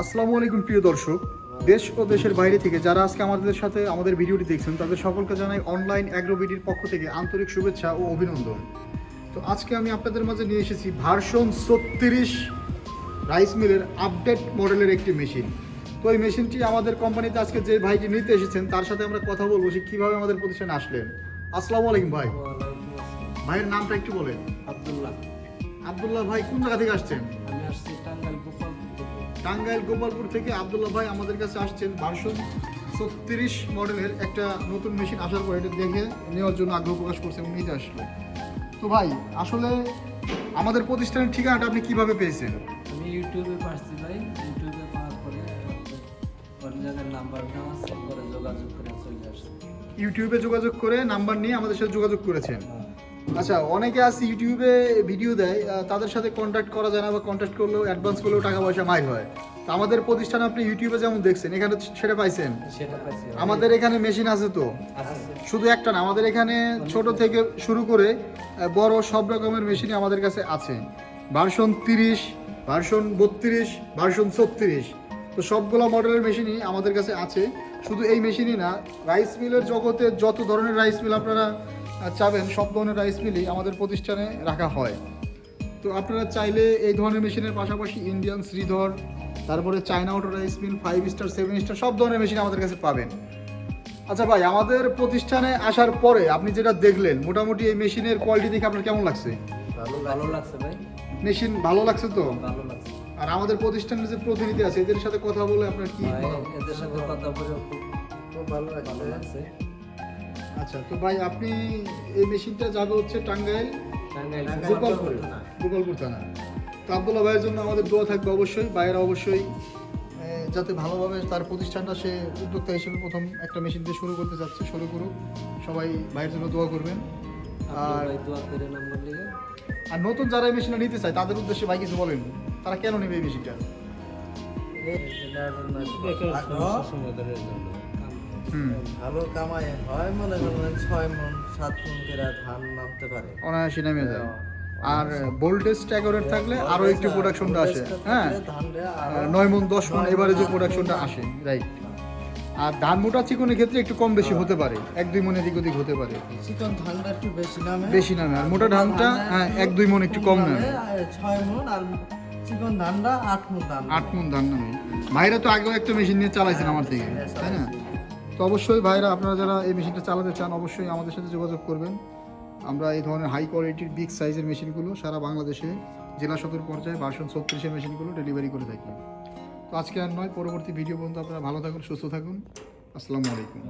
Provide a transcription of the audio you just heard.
আসসালামু আলাইকুম প্রিয় দর্শক। দেশ ও দেশের বাইরে থেকে যারা আজকে আমাদের সাথে আমাদের ভিডিওটি দেখছেন তাদের সকলকে জানাই অনলাইন অ্যাগ্রোবিডির পক্ষ থেকে আন্তরিক শুভেচ্ছা ও অভিনন্দন। তো আজকে আমি আপনাদের মাঝে নিয়ে এসেছি ভার্সন ছত্রিশ রাইস মিলের আপডেট মডেলের একটি মেশিন। তো এই মেশিনটি আমাদের কোম্পানিতে আজকে যে ভাইটি নিতে এসেছেন তার সাথে আমরা কথা বলব সে কীভাবে আমাদের প্রতিষ্ঠানে আসলেন। আসসালামু আলাইকুম ভাই। ভাইয়ের নামটা একটু বলেন। আব্দুল্লাহ। আবদুল্লাহ ভাই কোন জায়গা থেকে আসছেন? আমি আসছি টাঙ্গাইল। টাঙ্গাইল গোপালপুর থেকে আবদুল্লাহ ভাই আমাদের কাছে আসছেন ভার্সন ছত্রিশ মডেলের একটা নতুন মেশিন আসার পর এটা দেখে নেওয়ার জন্য আগ্রহ প্রকাশ করছে এবং নিজে আসলো। তো ভাই, আসলে আমাদের প্রতিষ্ঠানের ঠিকানাটা আপনি কীভাবে পেয়েছেন? আমি ইউটিউবে পাচ্ছি ভাই, ইউটিউবে জায়গার নাম্বার দেওয়া আছে পরে যোগাযোগ করে চলে আসছি ইউটিউবে যোগাযোগ করে নাম্বার নিয়ে আমাদের সাথে যোগাযোগ করেছেন। আচ্ছা অনেকে আছে ইউটিউবে ভিডিও দেয় তাদের সাথে কন্ট্যাক্ট করা যায় না বা কন্ট্যাক্ট করলেও অ্যাডভান্স করলেও টাকা পয়সা মাই হয়। তো আমাদের প্রতিষ্ঠান আপনি ইউটিউবে যেমন দেখছেন এখানে সেটা পাইছেন? আমাদের এখানে মেশিন আছে তো? শুধু একটা না আমাদের এখানে ছোট থেকে শুরু করে বড় সব রকমের মেশিনই আমাদের কাছে আছে। ভার্সন তিরিশ ভার্সন বত্রিশ ভার্সন ছত্রিশ। তো সবগুলো মডেলের মেশিনই আমাদের কাছে আছে। শুধু এই মেশিনই না রাইস মিলের জগতে যত ধরনের রাইস মিল আপনারা চাবেন সব ধরনের রাইস মিলই আমাদের প্রতিষ্ঠানে রাখা হয়। তো আপনারা চাইলে এই ধরনের মেশিনের পাশাপাশি ইন্ডিয়ান শ্রীধর তারপরে China auto rice mill five star seven star সব ধরনের মেশিন আমাদের কাছে পাবেন। আচ্ছা ভাই আমাদের প্রতিষ্ঠানে আসার পরে আপনি যেটা দেখলেন মোটামুটি এই মেশিনের কোয়ালিটি দেখে আপনার কেমন লাগছে? ভালো লাগছে ভাই। মেশিন ভালো লাগছে তো? ভালো লাগছে। আর আমাদের প্রতিষ্ঠানের যে প্রতিনিধি আছে এদের সাথে কথা বলে আপনার কি এদের সাথে কথা বলে খুব ভালো লাগছে। আচ্ছা তো ভাই আপনি এই মেশিনটা যাবে হচ্ছে টাঙ্গাইল? গোপালপুর। থানা। গোপালপুর থানা। তো আবদুল্লাহ ভাইয়ের জন্য আমাদের দোয়া থাকবে অবশ্যই ভাইয়েরা অবশ্যই যাতে ভালোভাবে তার প্রতিষ্ঠানটা সে উদ্যোক্তা হিসেবে প্রথম একটা মেশিন দিয়ে শুরু করতে চাচ্ছে শুরু করুক। সবাই ভাইয়ের জন্য দোয়া করবেন। আর আর নতুন যারা এই মেশিনটা নিতে চায় তাদের উদ্দেশ্যে ভাই কিছু বলেন। তারা কেন নেবে এই ভালো কামাই হয় মনে করেন ছয় মন সাত মন করে ধান নামতে পারে। অনায়াসে নেমে যায় আর থাকলে আরও একটু প্রোডাকশনটা আসে। হ্যাঁ। নয় মন দশ মন এবারে যে প্রোডাকশনটা আসে। রাইট আর ধান মোটা চিকনের ক্ষেত্রে একটু কম বেশি হতে পারে। এক দুই মন এদিক ওদিক হতে পারে। চিকন ধানটা একটু বেশি নামে। বেশি নামে। আর মোটা ধানটা হ্যাঁ এক দুই মন একটু কম নামে ছয় মন আর চিকন ধানটা আট মন ধান। আট মন ধান নামে ভাইরা তো আগেও একটা মেশিন নিয়ে চালাইছেন আমার থেকে তাই না? তো অবশ্যই ভাইরা আপনারা যারা এই মেশিনটা চালাতে চান অবশ্যই আমাদের সাথে যোগাযোগ করবেন। আমরা এই ধরনের হাই কোয়ালিটির বিগ সাইজের মেশিনগুলো সারা বাংলাদেশে জেলা সদর পর্যায়ে ভার্সন ছত্রিশের মেশিনগুলো ডেলিভারি করে থাকি। তো আজকে আর নয় পরবর্তী ভিডিও পর্যন্ত আপনারা ভালো থাকুন সুস্থ থাকুন। আসসালামু আলাইকুম।